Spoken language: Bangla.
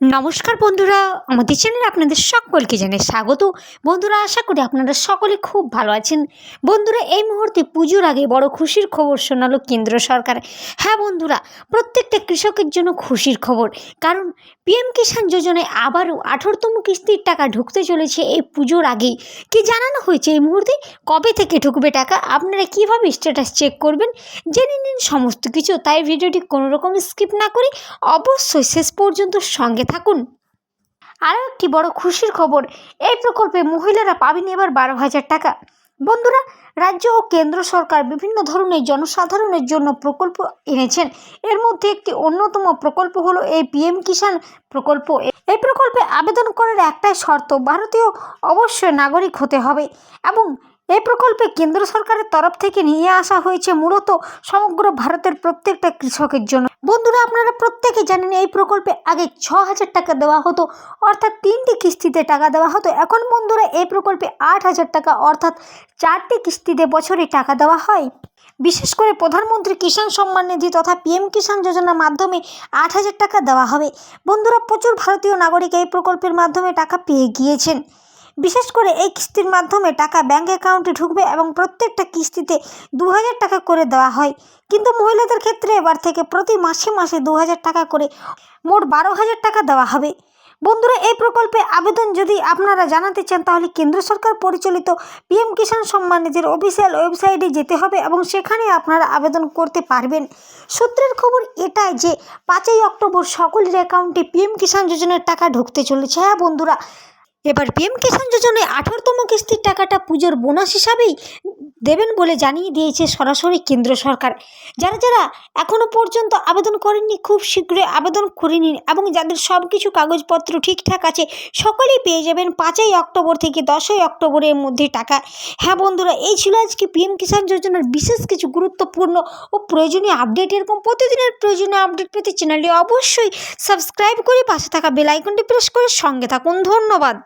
নমস্কার বন্ধুরা, আমাদের চ্যানেলে আপনাদের সকলকে জানাই স্বাগত। বন্ধুরা, আশা করি আপনারা সকলে খুব ভালো আছেন। বন্ধুরা, এই মুহূর্তে পুজোর আগে বড় খুশির খবর শোনালো কেন্দ্র সরকার। হ্যাঁ বন্ধুরা, প্রত্যেকটা কৃষকের জন্য খুশির খবর। কারণ পিএম কিষাণ যোজনায় আবারও আঠারোতম কিস্তির টাকা ঢুকতে চলেছে এই পুজোর আগেই। কি জানানো হয়েছে এই মুহূর্তে? কবে থেকে ঢুকবে টাকা? আপনারা কীভাবে স্ট্যাটাস চেক করবেন? জেনে নিন সমস্ত কিছু। তাই ভিডিওটি কোনো রকম স্কিপ না করে অবশ্যই শেষ পর্যন্ত সঙ্গে থাকুন। আরও একটি বড় খুশির খবর, এই প্রকল্পে মহিলারা পাবেন এবার বারো হাজার টাকা। বন্ধুরা, রাজ্য ও কেন্দ্র সরকার বিভিন্ন ধরনের জনসাধারণের জন্য প্রকল্প এনেছেন। এর মধ্যে একটি অন্যতম প্রকল্প হলো এই পিএম কিষাণ প্রকল্প। এই প্রকল্পে আবেদন করার একটাই শর্ত, ভারতীয় অবশ্যই নাগরিক হতে হবে এবং এই প্রকল্পে কেন্দ্র সরকারের তরফ থেকে নিয়ে আসা হয়েছে মূলত সমগ্র ভারতের প্রত্যেকটা কৃষকের জন্য। বন্ধুরা, আপনারা প্রত্যেকে জানেন এই প্রকল্পে আগে ছ হাজার টাকা দেওয়া হতো, অর্থাৎ তিনটি কিস্তিতে টাকা দেওয়া হতো। এখন বন্ধুরা, এই প্রকল্পে আট হাজার টাকা, অর্থাৎ চারটি কিস্তিতে বছরে টাকা দেওয়া হয়। বিশেষ করে প্রধানমন্ত্রী কিষাণ সম্মান নিধি তথা পিএম কিষাণ যোজনার মাধ্যমে আট হাজার টাকা দেওয়া হবে। বন্ধুরা, প্রচুর ভারতীয় নাগরিক এই প্রকল্পের মাধ্যমে টাকা পেয়ে গিয়েছেন। বিশেষ করে এই কিস্তির মাধ্যমে টাকা ব্যাঙ্ক অ্যাকাউন্টে ঢুকবে এবং প্রত্যেকটা কিস্তিতে দু হাজার টাকা করে দেওয়া হয়। কিন্তু মহিলাদের ক্ষেত্রে এবার থেকে প্রতি মাসে মাসে দু হাজার টাকা করে মোট বারো হাজার টাকা দেওয়া হবে। বন্ধুরা, এই প্রকল্পে আবেদন যদি আপনারা জানাতে চান, তাহলে কেন্দ্র সরকার পরিচালিত পিএম কিষাণ সম্মান নিধির অফিসিয়াল ওয়েবসাইটে যেতে হবে এবং সেখানে আপনারা আবেদন করতে পারবেন। সূত্রের খবর এটাই যে, পাঁচই অক্টোবর সকলের অ্যাকাউন্টে পিএম কিষাণ যোজনার টাকা ঢুকতে চলেছে। হ্যাঁ বন্ধুরা এবার পিএম কিষাণ যোজনায় আঠারোতম কিস্তির টাকাটা পুজোর বোনাস হিসাবেই দেবেন বলে জানিয়ে দিয়েছে সরাসরি কেন্দ্র সরকার। যারা যারা এখনও পর্যন্ত আবেদন করেননি, খুব শীঘ্রই আবেদন করে নিন এবং যাদের সব কিছু কাগজপত্র ঠিকঠাক আছে, সকলেই পেয়ে যাবেন পাঁচই অক্টোবর থেকে দশই অক্টোবরের মধ্যে টাকা। হ্যাঁ বন্ধুরা, এই ছিল আজকে পিএম কিষাণ যোজনার বিশেষ কিছু গুরুত্বপূর্ণ ও প্রয়োজনীয় আপডেট। এরকম প্রতিদিনের প্রয়োজনীয় আপডেট পেতে চ্যানেলটি অবশ্যই সাবস্ক্রাইব করে পাশে থাকা বেল আইকনটি প্রেস করে সঙ্গে থাকুন। ধন্যবাদ।